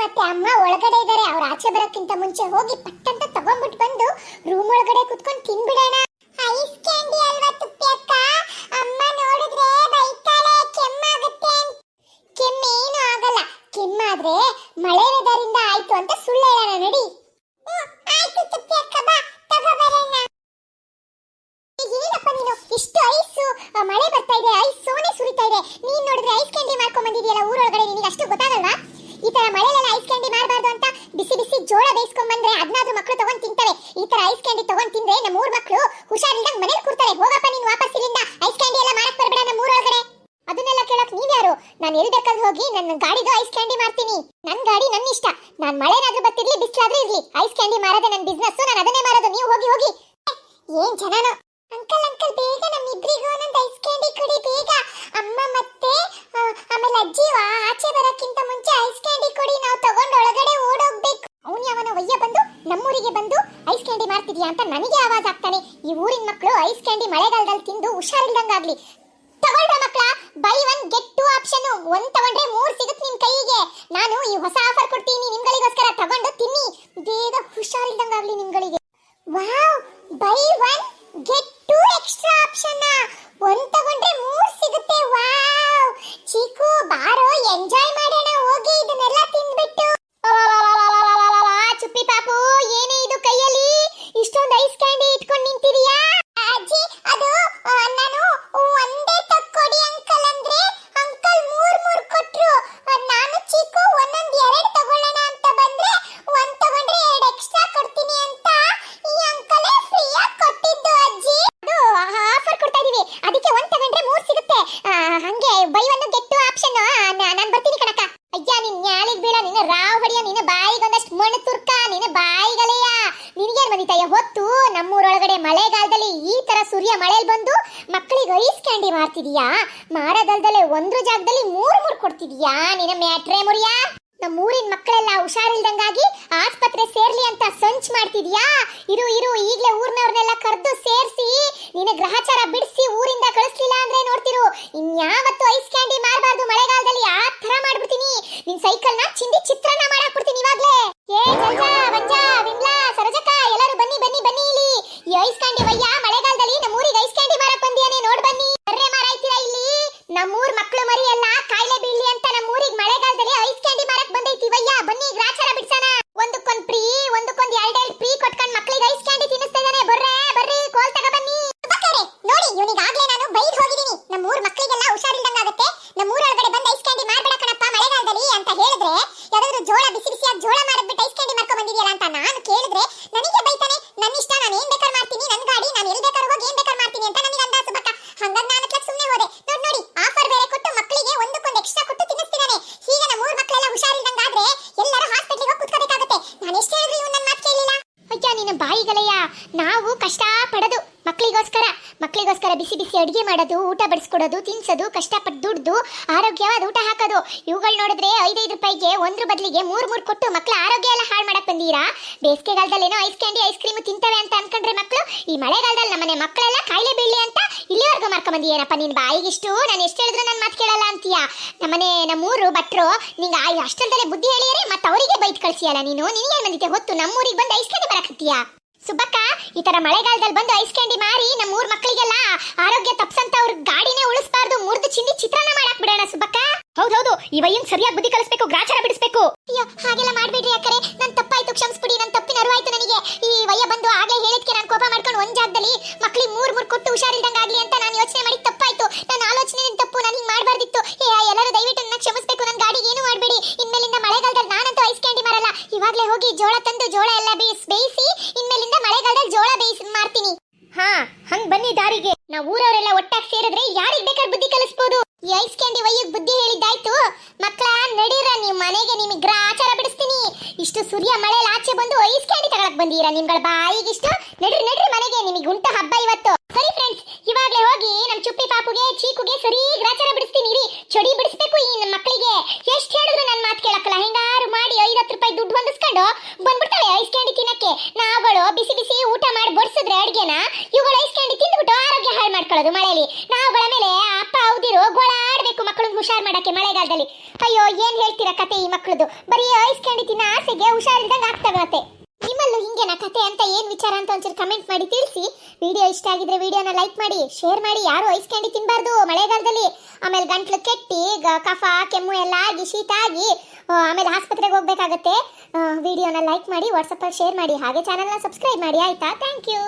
ಮತ್ತೆ ಅಮ್ಮ ಒಳಗಡೆ ಇದ್ದಾರೆ ಅವ್ರ ಆಚೆ ಬರೋಕ್ಕಿಂತ ಮುಂಚೆ ಹೋಗಿ ಪಟ್ಟಂತ ತಗೊಂಡ್ಬಿಟ್ಟು ಬಂದು ರೂಮ್ ಒಳಗಡೆ ಕುತ್ಕೊಂಡು ತಿನ್ಬಿಡೋಣ. ಐಸ್ ಕ್ಯಾಂಡಿ ಅಲ್ವಾ ತುಪ್ಪಿ ಅಕ್ಕ? ಅಮ್ಮ ನೋಡಿದ್ರೆ ಬೈತಾಳೆ, ಕೆಮ್ಮಾಗುತ್ತೆ. ಕೆಮ್ಮೇನು ಆಗಲ್ಲ. ಕೆಮ್ಮಾದ್ರೆ ಮಳೆ ವೆದರಿಂದ ಆಯ್ತು ಅಂತ ಸುಳ್ಳು ಹೇಳೋಣ, ನಡಿ. ಆಯ್ತು ತುಪ್ಪಿ ಅಕ್ಕ, ಬಾ ತಗೋಬರೋಣ ಇಷ್ಟು ಐಸು ಮಳೆ ಬರ್ತಾ ಇದೆ ಐಸ್ ಸೋನೆ ಸುರಿತಾ ಇದೆ. ನೀನ್ ನೋಡಿದ್ರೆ ಐಸ್ ಕ್ಯಾಂಡಿ ಮಾಡ್ಕೊಂಡ್ ಬಂದಿದೆಯಲ್ಲ ಊರೊಳಗಡೆ ನಿನಗೆ ಅಷ್ಟು ಗೊತ್ತಾಗಲ್ವಾ? ಈ ತರ ಮಳೆಲೆಲ್ಲ ಐಸ್ ಕ್ಯಾಂಡಿ ಮಾಡಬಾರ್ದು ಅಂತ ಬಿಸಿ ಬಿಸಿ ಜೋಳ ಬೇಯಿಸ್ಕೊಂಡ್ ಬಂದ್ರೆ ಅದನ್ನಾದ್ರೂ ಮಕ್ಕಳು ತಗೊಂಡ್ ತಿಂತವೆ ಈ ತರ ಐಸ್ ಕ್ಯಾಂಡಿ ತಗೊಂಡ್ ತಿಂದ್ರೆ ನಮ್ಮ ಮೂರ್ ಮಕ್ಕಳು ಹುಷಾರಿಲ್ದಂಗ್ ಮನೇಲಿ ಕೂರ್ತಾರೆ. ಹೋಗಪ್ಪ, ನೀನ್ ವಾಪಸ್ ಇಲ್ಲಿಂದ. ಐಸ್ ಕ್ಯಾಂಡಿ ಎಲ್ಲ ಮಾಡಕ್ ಬರ್ಬೇಡ ನಮ್ಮ ಊರೊಳಗಡೆ. ಅದನ್ನೆಲ್ಲ ಕೇಳಕ್ ನೀವ್ಯಾರು? ನಾನು ಬೇಕಾದ್ರೂ ಹೋಗಿ ನನ್ನ ಗಾಡಿದು ಐಸ್ ಕ್ಯಾಂಡಿ ಮಾಡ್ತೀನಿ ನನ್ ಗಾಡಿ ನನ್ನ ಇಷ್ಟ ನಾನ್ ಮಳೆನಾದ್ರೂ ಬರ್ತಿರ್ಲಿ, ಬಿಸ್ಲಾದ್ರೂ ಇರ್ಲಿ. ಐಸ್ ಕ್ಯಾಂಡಿ ಮಾರದೆ ನನ್ನ ಬಿಸ್ನೆಸ್ ನಾನು ಅದನ್ನೇ ಮಾರೋದು. ನೀವು ಹೋಗಿ ಹೋಗಿ. ಏನ್ ಜನನೋ? ಅಂಕಲ್ ಅಂಕಲ್ ಬೇಗ ನಮ್ಮಿಬ್ರಿಗೂ ಒಂದೊಂದು ಐಸ್ ಕ್ಯಾಂಡಿ ಕೊಡಿ ಬೇಗ ಅಮ್ಮ ಮತ್ತೆ ಆ, ಆಮೇಲೆ ಅಜ್ಜಿ ಆ- ಆಚೆ ಬರಕ್ಕಿಂತ ಮುಂಚೆ ಐಸ್ ಕ್ಯಾಂಡಿ ಕೊಡಿ ನಾವು ತಗೊಂಡು ಒಳಗಡೆ ಓಡೋಗ್ಬೇಕು ಅವನು ಯಾವನ ಒಯ್ಯ ಬಂದು ನಮ್ಮೂರಿಗೆ ಬಂದು ಐಸ್ ಕ್ಯಾಂಡಿ ಮಾಡ್ತಿದ್ಯಾ ಅಂತ ನನಗೆ ಆವಾಜ್ ಆಗ್ತಾನೆ. ಈ ಊರಿನ ಮಕ್ಕಳು ಐಸ್ ಕ್ಯಾಂಡಿ ಮಳೆಗಾಲದಲ್ಲಿ ತಿಂದು ಹುಷಾರಿಲ್ದಂಗಾಗ್ಲಿ ತಗೊಳ್ರ ಮಕ್ಕಳ buy one, get two option. ಒಂದ್ ತಗೊಂಡ್ರೆ ಮೂರ್ ಸಿಗುತ್ತೆ ನಿಮ್ ಕೈಗೆ. ನಾನು ಈ ಹೊಸ ಆಫರ್ ಕೊಡ್ತೀನಿ, ನಿಮ್ಗಳಿಗೋಸ್ಕರ ತಗೊಂಡು ತಿನ್ನಿ. ಬೇಗ ಹುಷಾರಿಲ್ದಂಗಾಗ್ಲಿ ನಿಮ್ಗಳಿಗೆ. Wow, buy one, get two extra option. ಒಂದ್ ತಗೊಂಡ್ರೆ ಮೂರ್ ಸಿಗುತ್ತೆ. ವಾವ್. ಚೀಕು, ಬಾರೋ, ಎಂಜಾಯ್ ಮಾಡೋಣ ಹೋಗಿ ಇದನ್ನೆಲ್ಲ ತಿಂದ್ಬಿಟ್ಟು ಚುಪ್ಪಿ ಪಾಪು ಏನೇ ಇದು ಕೈಯಲ್ಲಿ ಇಷ್ಟೊಂದು ಐಸ್ ಕ್ಯಾಂಡಿ ಇಟ್ಕೊಂಡು ನಿಂತಿದೀಯಾ ಅಜ್ಜಿ ಅದು ಆ, ನಾನು ಒಂದೇ ತಕ್ಕೊಡಿ ಅಂಕಲ್ ಅಂದ್ರೆ ಅಂಕಲ್ ಮೂರ್ ಮೂರ್ ಕೊಟ್ರು ಆ, ನಾನು ಚಿಕ್ಕು ಒಂದೊಂದ್ ಎರಡ್ ತಗೊಳ್ಳೋಣ ಅಂತ ಬಂದ್ರೆ ಒಂದ್ ತಗೊಂಡ್ರೆ ಎರಡ್ ಎಕ್ಸ್ಟ್ರಾ ಕೊಡ್ತೀನಿ ಅಂತ ಈ ಅಂಕಲೇ ಫ್ರೀ ಆಗಿ ಕೊಟ್ಟಿದ್ದು ಅಜ್ಜಿ ಅದು ಆಫರ್ ಕೊಡ್ತಾ ಇದೀವಿ ಅದಕ್ಕೆ ಒಂದ್ ತಗೊಂಡ್ರೆ ಮೂರ್ ಸಿಗುತ್ತೆ ಆ, ಹಂಗೆ buy one get two option ನಾನು ಬರ್ತೀನಿ ಕಣಕ್ಕ ಅಯ್ಯ ನಿನ್ ನ್ಯಾಲಿಗ್ ಬೀಳ ನಿನ್ನ ರಾವ್ ಹೊಡಿಯ ನಿನ್ನ ಬಾಯಿಗೆ ಒಂದಷ್ಟು ಮಣ್ಣು ತುರ್ಕ ನಿನ್ನ ಬಾಯಿಗಲೆಯ ನಿನಗೇನ್ ಬಂದಿತ್ತಯ್ಯ ಹೊತ್ತು ನಮ್ಮೂರೊಳಗಡೆ ಮಳೆಗಾಲದಲ್ಲಿ ಈ ತರ ಸೂರ್ಯ ಮಳೆಯಲ್ಲಿ ಬಂದು ಮಕ್ಕಳಿಗೆ ಐಸ್ ಕ್ಯಾಂಡಿ ಮಾರ್ತಿದೀಯಾ ಮಾರೋದಲ್ದಲೆ ಒಂದು ಜಾಗದಲ್ಲಿ ಮೂರ್ ಮೂರು ಕೊಡ್ತಿದೀಯಾ? ನಿನ್ನ ಮ್ಯಾಟ್ರೆ ಮುರಿಯಾ? ನಮ್ಮೂರಿನ ಮಕ್ಕಳೆಲ್ಲ ಹುಷಾರಿಲ್ದಂಗಾಗಿ ಆಸ್ಪತ್ರೆ ಸೇರ್ಲಿ ಅಂತ ಸಂಚ್ ಮಾಡ್ತಿದ್ಯಾ? ಇರು ಇರು, ಈಗ್ಲೇ ಊರ್ನವ್ರನ್ನೆಲ್ಲ ಕರೆದು ಸೇರ್ಸಿ, ನಿನ್ನ ಗ್ರಹಚಾರ ಬಿಡಿಸಿ ಊರಿಂದ ಕಳಿಸ್ಲಿಲ್ಲ ಅಂದ್ರೆ ನೋಡ್ತಿರು. ಇನ್ಯಾವತ್ತು ಐಸ್ ಕ್ಯಾಂಡಿ ಮಾರಬಾರ್ದು ಮಳೆಗಾಲದಲ್ಲಿ ಆ ತರ ಮಾಡ್ಬಿಡ್ತೀನಿ. ನಿನ್ ಸೈಕಲ್ನ ಚಿಂದಿ ಚಿತ್ರಾನ್ನ ಮಾಡಾಕ್ಬಿಡ್ತೀನಿ ಇವಾಗ್ಲೇ ಏ ಜಲ್ಜಾ ಬಂಜಾ ವಿಮ್ಲಾ ಸರಜಕ್ಕ ಎಲ್ಲರೂ ಬನ್ನಿ ಬನ್ನಿ ಬನ್ನಿ ಇಲ್ಲಿ ಈ ಐಸ್ ಕ್ಯಾಂಡಿ ವಯ್ಯ ಮಳೆಗಾಲದಲ್ಲಿ ನಮ್ಮೂರಿಗೆ ಐಸ್ ಕ್ಯಾಂಡಿ ಮಾರಕ್ ಬಂದಿಯಾನೆ ನೋಡ್ ಬನ್ನಿ ಬರ್ರೆ ಮಾರಾಯ್ತೀರಾ ಇಲ್ಲಿ ನಮ್ಮೂರ್ ಮಕ್ಕಳು ಮರಿ ಎಲ್ಲ ಕಾಯಿಲೆ ಬೀಳ್ಲಿ ಅಂತ ನಮ್ಮೂರಿಗೆ ಮಳೆಗಾಲದಲ್ಲಿ ಐಸ್ ಕ್ಯಾಂಡಿ ಮಾರಕ್ ಬಂದೈತಿ ವಯ್ಯ ಬನ್ನಿ ಗ್ರಾಚಾರ ಬಿಡ್ಸಣ ಒಂದಕ್ಕೊಂದ್ ಫ್ರೀ ಒಂದಕ್ಕೊಂದ್ ಎರಡೆರಡು ಫ್ರೀ ಕೊಟ್ಕೊಂಡ್ ಮಕ್ಕಳಿಗೆ ಐಸ್ ಕ್ಯಾಂಡಿ ತಿನ್ನಿಸ್ತಾ ಇದ್ದಾನೆ ಬರ್ರೆ ಬರ್ರಿ ಕೋಲ್ ತಗ ಬನ್ನಿ ನೋಡಿ ಇವನಿಗಾಗ್ಲೇ ನಾನು ಬೈದ್ ಹೋಗಿದ್ದೀನಿ ನಮ್ಮೂರ್ ಆಗುತ್ತೆ. ನಮ್ಮ ಊರೊಳಗಡೆ ಬಂದು ಐಸ್ ಕ್ಯಾಂಡಿ ಮಾಡ್ಬೇಡ ಕಣಪ್ಪ, ಮಳೆಗಾಲದಲ್ಲಿ ಅಂತ ಹೇಳಿದ್ರೆ, ಯಾವ್ದಾದ್ರು ಜೋಳ ಬಿಸಿ ಬಿಸಿಯಾಗಿ ಜೋಳ ಮಾಡಿಬಿಟ್ಟು ಐಸ್ ಕ್ಯಾಂಡಿ ಮಾಡ್ಕೊಂಡು ಬಂದಿದೆಯಲ್ಲ ಅಂತ ನಾನು ಕೇಳಿದ್ರೆ, ನನಗೆ ಬೈತಾನೆ ನನ್ನ ಇಷ್ಟ, ನಾನು ಏನ್ ಬೇಕಾರ್ ಮಾಡ್ತೀನಿ ನನ್ನ ಗಾಡಿ, ನಾನು ಎಲ್ಲಿ ಬೇಕಾದ್ರೂ ಹೋಗಿ ಏನ್ ಬೇಕಾರ್ ಮಾಡ್ತೀನಿ ಅಂತ ನನಗೆ ಅಂದಾಜು ಬಕ್ಕ ಹಂಗಾಗಿ ನಾನು ಅತ್ಲಾಗ್ ಸುಮ್ಮನೆ ಹೋದೆ. ನೋಡಿ ನೋಡಿ ಆಫರ್ ಬೇರೆ ಕೊಟ್ಟು ಮಕ್ಕಳಿಗೆ ಒಂದಕ್ಕೊಂದು ಎಕ್ಸ್ಟ್ರಾ ಕೊಟ್ಟು ತಿನ್ನಿಸ್ತಿದ್ದಾನೆ. ಹೀಗೆ ನಮ್ಮ ಊರ್ ಮಕ್ಕಳೆಲ್ಲ ಹುಷಾರಿಲ್ದಂಗಾದ್ರೆ ಎಲ್ಲರೂ ಹಾಸ್ಪಿಟ್ಲಿಗೆ ಹೋಗಿ ಕುತ್ಕೋಬೇಕಾಗುತ್ತೆ. ನಾನು ಎಷ್ಟು ಹೇಳಿದ್ರು ಇವ್ನು ನನ್ನ ಮಾತು ಕೇಳಿಲ್ಲ. ಅಯ್ಯ, ನಿನ್ನ ಬಾಯಿಗಳೆಯ? ನಾವು ಕಷ್ಟ ಮಕ್ಕಳಿಗೋಸ್ಕರ ಬಿಸಿ ಬಿಸಿ ಅಡುಗೆ ಮಾಡೋದು, ಊಟ ಬಡಿಸ್ಕೊಡೋದು, ತಿನ್ಸೋದು, ಕಷ್ಟಪಟ್ಟು ದುಡ್ದು, ಆರೋಗ್ಯವಾದ ಊಟ ಹಾಕೋದು. ಇವುಗಳು ನೋಡಿದ್ರೆ ಐದೈದು ರೂಪಾಯಿಗೆ ಒಂದ್ರ ಬದಲಿಗೆ ಮೂರ್ ಮೂರ್ ಕೊಟ್ಟು ಮಕ್ಕಳ ಆರೋಗ್ಯ ಎಲ್ಲ ಹಾಳು ಮಾಡಕ್ ಬಂದೀರಾ? ಬೇಸಿಗೆಗಾಲದಲ್ಲಿ ಏನೋ ಐಸ್ ಕ್ಯಾಂಡಿ ಐಸ್ ಕ್ರೀಮ್ ತಿಂತವೆ ಅಂತ ಅನ್ಕೊಂಡ್ರೆ ಮಕ್ಕಳು ಈ ಮಳೆಗಾಲದಲ್ಲಿ ನಮ್ಮನೆ ಮಕ್ಕಳೆಲ್ಲ ಕಾಯಿಲೆ ಬೀಳಲಿ ಅಂತ ಇಲ್ಲಿವರೆಗೂ ಏನಪ್ಪ ನಿನ್ ಬಾಯಿಗಿಷ್ಟು ನಾನು ಎಷ್ಟು ಹೇಳಿದ್ರು ನನ್ನ ಮಾತು ಕೇಳಲ್ಲ ಅಂತೀಯ? ನಮ್ಮನೆ ನಮ್ಮೂರು ಭಟ್ರು, ನಿಂಗೆ ಅಷ್ಟೊಂದಲ್ಲೇ ಬುದ್ಧಿ ಹೇಳಿದ್ರೆ ಮತ್ತೆ ಅವರಿಗೆ ಬೈತ್ ಕಳ್ಸಿಯಲ್ಲ ನೀನು? ನಿನಗೇನ್ ಬಂದಿತ್ತೆ ಹೊತ್ತು ನಮ್ಮೂರಿಗೆ ಬಂದು ಐಸ್ ಕ್ಯಾಂಡಿ ಬರಕತ್ತೀಯಾ ಸುಬ್ಬಕ್ಕ ಈ ತರ ಮಳೆಗಾಲದಲ್ಲಿ ಬಂದು ಐಸ್ ಕ್ಯಾಂಡಿ ಮಾರಿ ನಮ್ಮ ಊರ್ ಮಕ್ಕಳಿಗೆಲ್ಲ ಆರೋಗ್ಯ ತಪ್ಸಂತ ಅವ್ರ ಗಾಡಿನೇ ಉಳಿಸಬಾರ್ದು ಮುರಿದು ಚಿಂದಿ ಚಿತ್ರಾನ್ನ ಮಾಡಾಕ್ ಬಿಡೋಣ ಸುಬ್ಬಕ್ಕ. ಹೌದೌದು ಈ ವಯ್ಯನ್ ಸರಿಯಾಗಿ ಬುದ್ಧಿ ಕಲಿಸ್ಬೇಕು ಗ್ರಾಚಾರ ಬಿಡಿಸ್ಬೇಕು. ಅಯ್ಯೋ ಹಾಗೆಲ್ಲ ಮಾಡ್ಬೇಡ್ರಿ ಯಾಕರೆ ನನ್ ತಪ್ಪಾಯ್ತು ಕ್ಷಮಿಸ್ಬಿಡಿ ನನ್ ತಪ್ಪಿನ ಅರಿವಾಯ್ತು ನನಗೆ. ಈ ವಯ್ಯ ಬಂದು ಆಗ್ಲೇ ಹೇಳಿದ್ಕೆ ನಾನು ಕೋಪ ಮಾಡ್ಕೊಂಡು ಒಂದ್ ಜಾಗದಲ್ಲಿ ಮಕ್ಳಿಗೆ ಮೂರ್ ಮೂರ್ ಕೊಟ್ಟು ಹುಷಾರಿಲ್ದಂಗಾಗ್ಲಿ ಅಂತ ನಾನು ಯೋಚನೆ ಮಾಡಿ ತಪ್ಪಾಯ್ತು. ನನ್ನ ಆಲೋಚನೆ ತಪ್ಪು ನಾನು ಹಿಂಗ್ ಮಾಡ್ಬಾರ್ದಿತ್ತು. ಏ ಎಲ್ಲರೂ ದಯವಿಟ್ಟು ನನ್ನ ಕ್ಷಮಿಸ್ಬೇಕು ನನ್ನ ಗಾಡಿಗೆ ಏನು ಮಾಡ್ಬೇಡಿ. ಇನ್ಮೇಲಿಂದ ಮಳೆಗಾಲದಲ್ಲಿ ನಾನಂತೂ ಐಸ್ ಕ್ಯಾಂಡಿ ಮಾರಲ್ಲ. ಇವಾಗ್ಲೇ ಹೋಗಿ ಜೋಳ ತಂದು ಜೋಳ ಎಲ್ಲ ಬೇಯಿಸ್ ಇನ್ಮೇಲಿಂದ ಮಳೆಗಾಲದಲ್ಲಿ ಜೋಳ ಬೇಯಿಸಿ ಮಾರ್ತೀನಿ. ಹಾ ಹಂಗ್ ಬನ್ನಿ ದಾರಿಗೆ. ನಾವು ಊರವರೆಲ್ಲ ಒಟ್ಟಾಗಿ ಸೇರಿದ್ರೆ ಯಾರಿಗ್ ಬೇಕಾದ್ರೆ ಬುದ್ಧಿ ಕಲಿಸ್ಬೋದು. ಈ ಐಸ್ ಕ್ಯಾಂಡಿ ವಯ್ಯಗ್ ಬುದ್ಧಿ ಹೇಳಿದ್ದಾಯ್ತು. ಮಕ್ಕಳ ನಡೀರ ನಿಮ್ ಮನೆಗೆ ನಿಮಗೆ ಗ್ರಾಚಾರ ಬಿಡಿಸ್ತೀನಿ. ಇಷ್ಟು ಸೂರ್ಯ ಮಳೆ ಆಚೆ ಬಂದು ಐಸ್ ಕ್ಯಾಂಡಿ ತಗೊಳಕ್ ಬಂದೀರಾ? ನಿಮ್ಗಳ ಬಾಯಿಗಿಷ್ಟು ನಡ್ರಿ ನಡ್ರಿ ಮನೆಗೆ ನಿಮಗೆ ಉಂಟ ಹಬ್ಬ ಇವತ್ತು. ಸರಿ ಫ್ರೆಂಡ್ಸ್ ಇವಾಗ್ಲೇ ಹೋಗಿ ನಮ್ ಚುಪ್ಪಿ ಪಾಪುಗೆ ಚೀಕುಗೆ ಸರಿ ಗ್ರಾಚಾರ ಬಿಡಿಸ್ತೀನಿ ರೀ ಚೊಡಿ ಬಿಡಿಸ್ಬೇಕು ಈ ನಮ್ಮ ಮಕ್ಕಳಿಗೆ ಎಷ್ಟ್ ಹೇಳಿದ್ರು ನನ್ನ ಮಾತು ಕೇಳಕ್ಕಲ್ಲ ಹೆಂಗಾರು ಮಾಡಿ ಐವತ್ತು ರೂಪಾಯಿ ದುಡ್ಡು ಹೊಂದಿಸ್ಕೊಂಡು ಬಂದ್ಬಿಡ್ತಾಳೆ ಐಸ್ ಕ್ಯಾಂಡಿ ತಿನ್ನಕ್ಕೆ ನಾವುಗಳು ಬಿಸಿ ಬಿಸಿ ಊಟ ಮಾಡಿ ಬಡಿಸಿದ್ರೆ ಅಡ್ಗೆನ ಇವುಗಳು ಐಸ್ ಕ್ಯಾಂಡಿ ತಿಂದ್ಬಿಟ್ಟು ಆರೋಗ್ಯ ಹಾಳು ಮಾಡ್ಕೊಳ್ಳೋದು ಮಳೆಯಲ್ಲಿ ನಾವುಗಳ ಮೇಲೆ ಅಪ್ಪ ಹೌದಿರೋ ಗೋಳ ಆಡ್ಬೇಕು ಮಕ್ಕಳನ್ನ ಹುಷಾರ್ ಮಾಡಕ್ಕೆ ಮಳೆಗಾಲದಲ್ಲಿ. ಅಯ್ಯೋ, ಏನ್ ಹೇಳ್ತೀರಾ ಕತೆ ಈ ಮಕ್ಕಳದು? ಬರೀ ಐಸ್ ಕ್ಯಾಂಡಿ ತಿನ್ನ ಆಸೆಗೆ ಹುಷಾರಿಲ್ದಂಗೆ ಆಗ್ತವೆ ನಿಮ್ಮಲ್ಲೂ ಹಿಂಗೇನ ಕತೆ ಅಂತ ಏನ್ ವಿಚಾರ ಅಂತ ಒಂಚೂರು ಕಮೆಂಟ್ ಮಾಡಿ ತಿಳಿಸಿ. ವಿಡಿಯೋ ಇಷ್ಟ ಆಗಿದ್ರೆ ವಿಡಿಯೋನ ಲೈಕ್ ಮಾಡಿ ಶೇರ್ ಮಾಡಿ, ಯಾರು ಐಸ್ ಕ್ಯಾಂಡಿ ತಿನ್ನಬಾರ್ದು ಮಳೆಗಾಲದಲ್ಲಿ. ಆಮೇಲೆ ಗಂಟ್ಲು ಕೆಟ್ಟಿ ಕಫ, ಕೆಮ್ಮು ಎಲ್ಲ ಆಗಿ, ಶೀತ ಆಗಿ ಆಮೇಲೆ ಆಸ್ಪತ್ರೆಗೆ ಹೋಗ್ಬೇಕಾಗತ್ತೆ. ವಿಡಿಯೋನ ಲೈಕ್ ಮಾಡಿ ವಾಟ್ಸಪ್ಪಲ್ಲಿ ಶೇರ್ ಮಾಡಿ, ಹಾಗೆ ಚಾನಲ್ನ ಸಬ್ಸ್ಕ್ರೈಬ್ ಮಾಡಿ, ಆಯ್ತಾ? Thank you